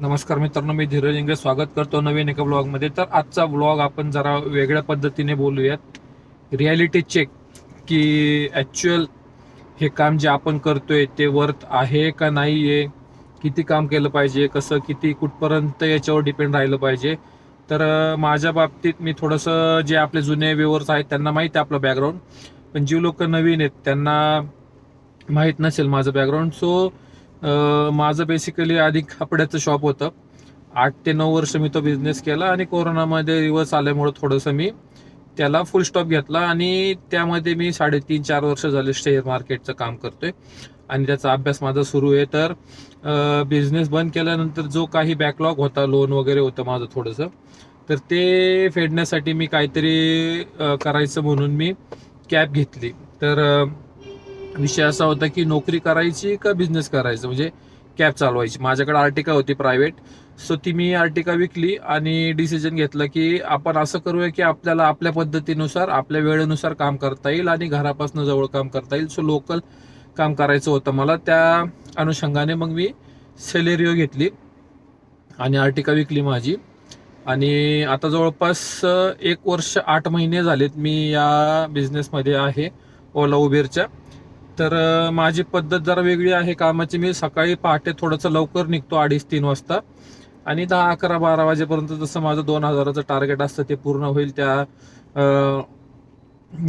नमस्कार मित्रांनो मी धीरज इंगळे स्वागत करतो नवीन एका ब्लॉगमध्ये तर आजचा ब्लॉग आपण जरा वेगळ्या पद्धतीने बोलूयात. रियालिटी चेक की ॲक्च्युअल हे काम जे आपण करतोय ते वर्थ आहे का नाही आहे किती काम केलं पाहिजे कसं किती कुठपर्यंत याच्यावर डिपेंड राहिलं पाहिजे? तर माझ्या बाबतीत मी थोडंसं जे आपले जुने व्ह्युअर्स आहेत त्यांना माहीत आहे आपलं बॅकग्राऊंड पण जी लोक नवीन आहेत त्यांना माहीत नसेल माझं बॅकग्राऊंड सो माझं बेसिकली आधी कपड्याचं शॉप होतं. आठ ते नऊ वर्ष मी तो बिझनेस केला आणि कोरोनामध्ये रिवर्स आल्यामुळं थोडंसं मी त्याला फुल स्टॉप घेतला आणि त्यामध्ये मी साडेतीन चार वर्ष झाले शेअर मार्केटचं काम करतोय. आणि त्याचा अभ्यास माझा सुरू आहे. तर बिझनेस बंद केल्यानंतर जो काही बॅकलॉग होता लोन वगैरे होतं माझं थोडंसं तर ते फेडण्यासाठी मी काहीतरी करायचं म्हणून मी कॅब घेतली. तर विषय असा होता की नोकरी करायची का बिझनेस करायचं? म्हणजे कॅब चालवायची. माझ्याकडे आर्टिका होती प्रायव्हेट सो ती मी आर्टिका विकली आणि डिसिजन घेतलं की आपण असं करूया की आपल्याला आपल्या पद्धतीनुसार आपल्या वेळेनुसार काम करता येईल आणि घरापासून जवळ काम करता येईल. सो लोकल काम करायचं होतं मला. त्या अनुषंगाने मग मी सेलेरिओ घेतली आणि आर्टिका विकली माझी. आणि आता जवळपास एक वर्ष आठ महिने झालेत मी या बिझनेसमध्ये आहे ओला उबेरच्या. तर माझी पद्धत जरा वेगळी आहे कामाची. मी सकाळी पहाटे थोडंसं लवकर निघतो अडीच तीन वाजता. आणि दहा अकरा बारा वाजेपर्यंत जसं माझं दोन हजाराचं टार्गेट असतं ते पूर्ण होईल त्या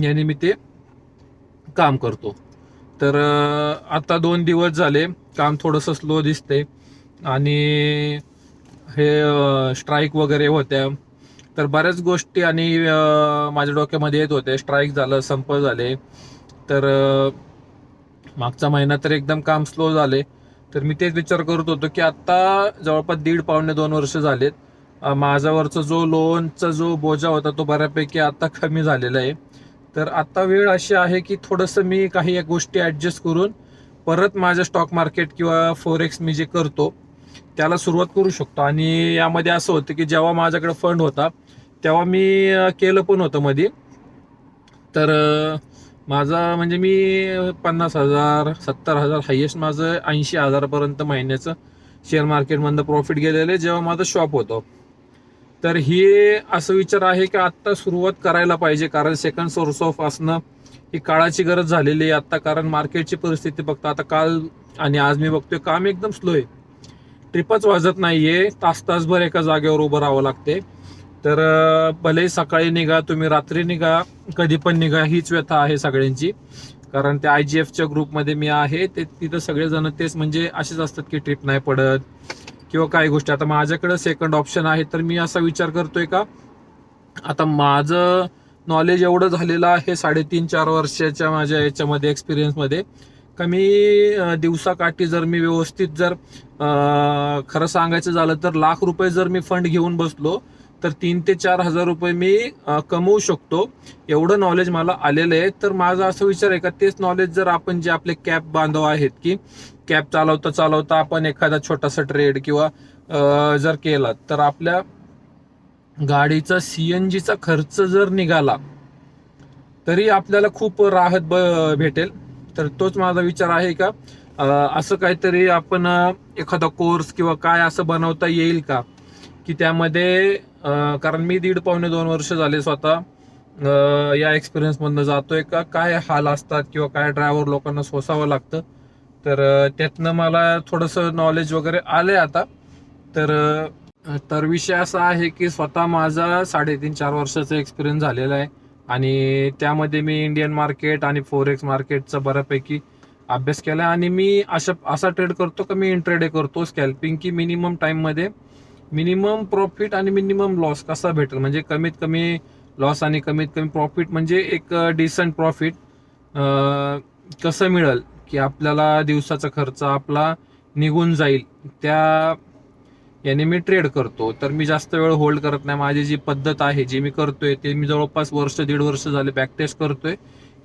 याने मी ते काम करतो. तर आता दोन दिवस झाले. काम थोडंसं स्लो दिसते आणि हे स्ट्राईक वगैरे होत्या. तर बऱ्याच गोष्टी आणि माझ्या डोक्यामध्ये येत होत्या. स्ट्राईक झालं संप झाले. तर मागचा महिना तर एकदम काम स्लो झाले. तर मी तेच विचार करत होतो की आत्ता जवळपास दीड पावणे दोन वर्ष झालेत. माझ्यावरचा जो लोनचा जो बोजा होता तो बऱ्यापैकी आता कमी झालेला आहे. तर आता वेळ अशी आहे की थोडंसं मी काही एक गोष्टी ॲडजस्ट करून परत माझं स्टॉक मार्केट किंवा फोरेक्स मी जे करतो त्याला सुरुवात करू शकतो. आणि यामध्ये असं होतं की जेव्हा माझ्याकडे फंड होता तेव्हा मी केलं पण होतं मध्ये तर माझा म्हणजे मी पन्नास हजार सत्तर हजार हायेस्ट माझं ऐंशी हजारापर्यंत महिन्याचं शेअर मार्केटमधनं प्रॉफिट गेलेलं आहे. जेव्हा माझं शॉप होतं. तर ही असं विचार आहे की आत्ता सुरुवात करायला पाहिजे. कारण सेकंड सोर्स ऑफ असणं ही काळाची गरज झालेली आहे आत्ता. कारण मार्केटची परिस्थिती बघता आता काल आणि आज मी बघतोय काम एकदम स्लो आहे. ट्रिपच वाजत नाहीये. तास तासभर एका जागेवर उभं राहावं लागते तर भले सकाळी निघा तुम्ही रात्री निघा कधी पण निघा हीच व्यथा आहे सगळ्यांची. कारण त्या आय जी एफच्या ग्रुपमध्ये मी आहे ते तिथं सगळेजण तेच म्हणजे असेच असतात की ट्रिप नाही पडत किंवा काही गोष्टी. आता माझ्याकडे सेकंड ऑप्शन आहे तर मी असा विचार करतोय का आता माझं नॉलेज एवढं झालेलं आहे साडेतीन चार वर्षाच्या माझ्या याच्यामध्ये एक्सपिरियन्समध्ये कमी दिवसाकाठी जर मी व्यवस्थित जर खरं सांगायचं झालं तर लाख रुपये जर मी फंड घेऊन बसलो तर तीन ते चार हजार रुपये मी कमवू शकतो. एवढं नॉलेज मला आलेलं आहे. तर माझा असं विचार आहे का तेच नॉलेज जर आपण जे आपले कॅब बांधव आहेत की कॅब चालवता चालवता आपण एखादा छोटासा ट्रेड किंवा जर केला तर आपल्या गाडीचा सीएनजीचा खर्च जर निघाला तरी आपल्याला खूप राहत ब- भेटेल. तर तोच माझा विचार आहे का असं काहीतरी आपण एखादा कोर्स किंवा काय असं बनवता येईल का? की त्यामध्ये कारण मी दीड पावणे दोन वर्ष झाले स्वतः या एक्सपिरियन्समधनं जातोय. का काय हाल असतात किंवा काय ड्रायव्हर लोकांना सोसावं लागतं? तर त्यातनं मला थोडंसं नॉलेज वगैरे आलंय आता. तर तर विषय असा आहे की स्वतः माझा साडेतीन चार वर्षाचा एक्सपिरियन्स झालेला आहे. आणि त्यामध्ये मी इंडियन मार्केट आणि फोरेक्स मार्केटचा बऱ्यापैकी अभ्यास केला आणि मी अशा असा ट्रेड करतो का मी इंट्रेडे करतो स्कॅल्पिंग की मिनिमम टाईममध्ये मिनिमम प्रॉफिट आणि मिनिमम लॉस कसा भेटेल? म्हणजे कमीत कमी लॉस आणि कमीत कमी प्रॉफिट म्हणजे एक डिसंट प्रॉफिट कसं मिळेल? की आपल्याला दिवसाचा खर्च आपला निघून जाईल. त्या याने मी ट्रेड करतो. तर मी जास्त वेळ होल्ड करत नाही. माझी जी पद्धत आहे जी मी करतोय ते मी जवळपास वर्ष दीड वर्ष झाले बॅक टेस्ट करतोय.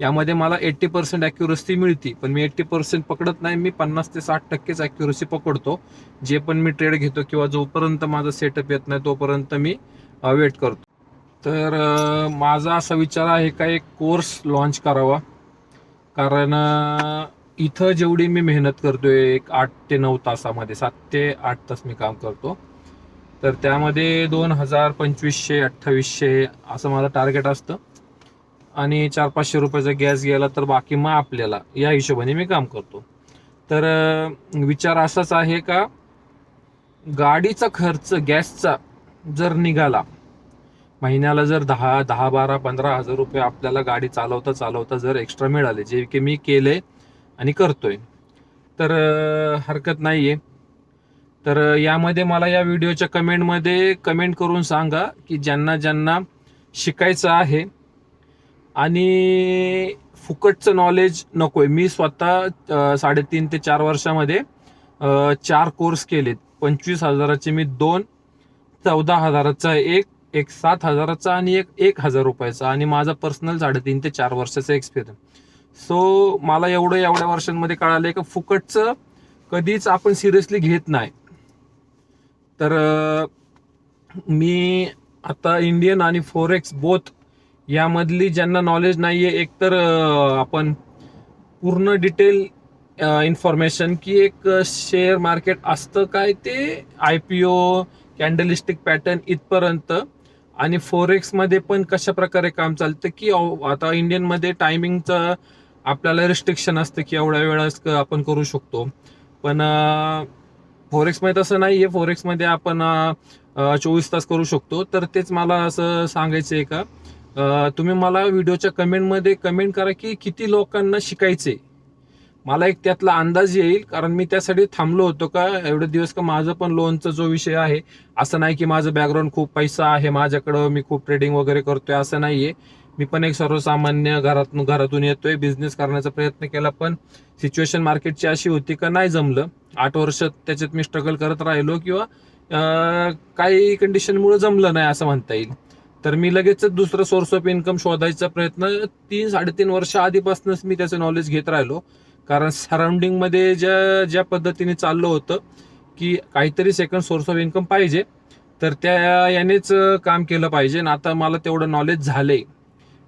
यामध्ये मला एट्टी पर्सेंट अॅक्युरसी मिळते पण मी एट्टी पर्सेंट पकडत नाही मी पन्नास ते साठ टक्केच अॅक्युरसी पकडतो. जे पण मी ट्रेड घेतो किंवा जोपर्यंत माझा सेटअप येत नाही तोपर्यंत मी वेट करतो. तर माझा असा विचार आहे का एक कोर्स लॉन्च करावा. कारण इथं जेवढी मी मेहनत करतोय एक आठ ते नऊ तासामध्ये सात ते आठ तास मी काम करतो. तर त्यामध्ये दोन हजार पंचवीसशे अठ्ठावीसशे असं माझं टार्गेट असतं. आणि चार पाचशे रुपयाचा गॅस गेला तर बाकी मग आपल्याला. या हिशोबाने मी काम करतो. तर विचार असाच आहे का गाडीचा खर्च गॅसचा जर निघाला महिन्याला जर दहा दहा बारा पंधरा हजार रुपये आपल्याला गाडी चालवता चालवता जर एक्स्ट्रा मिळाले जे की मी केले आणि करतोय. तर हरकत नाही आहे तर यामध्ये मला या व्हिडिओच्या कमेंटमध्ये कमेंट करून सांगा की ज्यांना ज्यांना शिकायचं आहे आणि फुकटचं नॉलेज नकोय. मी स्वतः साडेतीन ते चार वर्षामध्ये चार कोर्स केलेत. पंचवीस हजाराचे मी दोन चौदा हजाराचा एक एक सात हजाराचा आणि एक एक हजार रुपयाचा. आणि माझा पर्सनल साडेतीन ते चार वर्षाचा एक्सपिरियन्स सो मला एवढं एवढ्या वर्षांमध्ये कळालंय का फुकटचं कधीच आपण सिरियसली घेत नाही. तर मी आता इंडियन आणि फोरेक्स बोथ यामधली ज्यांना नॉलेज नाही आहे एकतर आपण पूर्ण डिटेल इन्फॉर्मेशन की एक शेअर मार्केट असतं काय ते I P O candlestick pattern इथपर्यंत. आणि फोरेक्समध्ये पण कशा प्रकारे काम चालतं की आता इंडियनमध्ये टायमिंगचं आपल्याला रिस्ट्रिक्शन असतं की एवढ्या वेळाच आपण करू शकतो. पण फोरेक्समध्ये तसं नाही आहे फोरेक्समध्ये आपण चोवीस तास करू शकतो. तर तेच मला असं सांगायचं आहे का तुम्ही मला व्हिडिओच्या कमेंटमध्ये कमेंट करा की किती लोकांना शिकायचे मला एक त्यातला अंदाज येईल कारण मी त्यासाठी थांबलो होतो का एवढे दिवस का माझं पण लोनचा जो विषय आहे असं नाही की माझं बॅकग्राऊंड खूप पैसा आहे माझ्याकडं मी खूप ट्रेडिंग वगैरे करतोय असं नाही आहे मी पण एक सर्वसामान्य घरातून घरातून येतोय बिझनेस करण्याचा प्रयत्न केला पण सिच्युएशन मार्केटची अशी होती का नाही जमलं. आठ वर्ष त्याच्यात मी स्ट्रगल करत राहिलो किंवा काही कंडिशनमुळे जमलं नाही असं म्हणता येईल. तर मी लगेचच दुसरं सोर्स ऑफ इन्कम शोधायचा प्रयत्न. तीन साडेतीन वर्ष आधीपासूनच मी त्याचं नॉलेज घेत राहिलो. कारण सराउंडिंगमध्ये ज्या ज्या पद्धतीने चाललं होतं की काहीतरी सेकंड सोर्स ऑफ इन्कम पाहिजे तर त्या यानेच काम केलं पाहिजे. आणि आता मला तेवढं नॉलेज झालंय.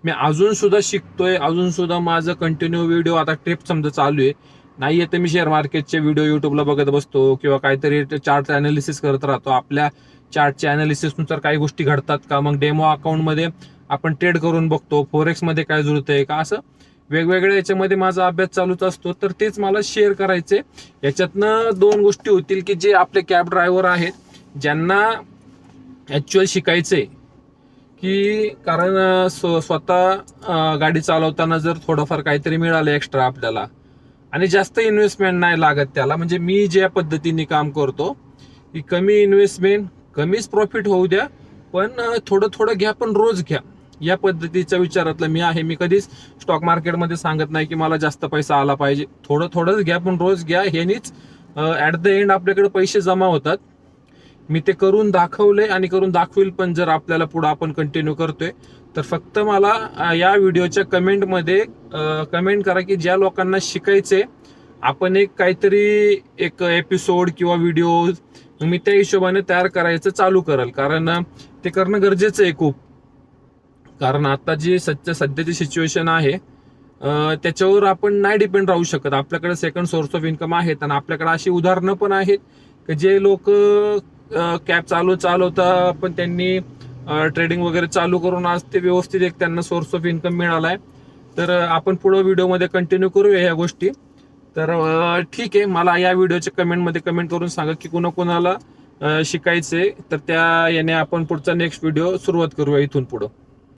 मी अजून सुद्धा शिकतोय. अजून सुद्धा माझं कंटिन्यू व्हिडिओ आता ट्रिप समजा चालू आहे. नाही तर मी शेअर मार्केटचे व्हिडिओ युट्यूबला बघत बसतो किंवा काहीतरी चार्ट अनालिसिस करत राहतो. आपल्या चार्टच्या अनालिसिसनुसार काही गोष्टी घडतात का? मग डेमो अकाउंटमध्ये आपण ट्रेड करून बघतो फोरेक्समध्ये काय जुळतंय का? असं वेगवेगळ्या याच्यामध्ये माझा अभ्यास चालूच असतो. तर तेच मला शेअर करायचे. याच्यातनं दोन गोष्टी होतील की जे आपले कॅब ड्रायव्हर आहेत ज्यांना ॲक्च्युअल शिकायचे की कारण स्व- स्वतः गाडी चालवताना जर थोडंफार काहीतरी मिळालं एक्स्ट्रा आपल्याला आणि जास्त इन्व्हेस्टमेंट नाही लागत त्याला म्हणजे मी ज्या पद्धतीने काम करतो की कमी इन्व्हेस्टमेंट कमीच प्रॉफिट होऊ द्या पण थोडं थोडं घ्या पण रोज घ्या. या पद्धतीच्या विचारातलं मी आहे. मी कधीच स्टॉक मार्केटमध्ये सांगत नाही की मला जास्त पैसा आला पाहिजे. थोडं थोडंच घ्या पण रोज घ्या. ह्यानीच ॲट द एंड आपल्याकडे पैसे जमा होतात. मी ते करून दाखवले आणि करून दाखवेल पण जर आपल्याला पुढं आपण कंटिन्यू करतोय. तर फक्त मला या व्हिडिओच्या कमेंटमध्ये कमेंट करा की ज्या लोकांना शिकायचे आपण एक काहीतरी एक एपिसोड किंवा व्हिडिओ मी त्या हिशोबाने तयार करायचं चालू करेल. कारण ते करणं गरजेचं आहे खूप. कारण आता जी सध्या सध्याची सिच्युएशन आहे त्याच्यावर आपण नाही डिपेंड राहू शकत. आपल्याकडे सेकंड सोर्स ऑफ इन्कम आहेत आणि आपल्याकडे अशी उदाहरणं पण आहेत की जे लोक कॅब चालू चालवता पण त्यांनी ट्रेडिंग वगैरे चालू करून आज ते व्यवस्थित एक त्यांना सोर्स ऑफ इन्कम मिळालाय. तर आपण पुढे व्हिडिओमध्ये कंटिन्यू करूया ह्या गोष्टी. तर ठीक आहे. मला या व्हिडिओच्या कमेंटमध्ये कमेंट करून सांगा की कुणा कुणाला शिकायचे तर त्या याने आपण पुढचा नेक्स्ट व्हिडिओ सुरुवात करूया इथून पुढं.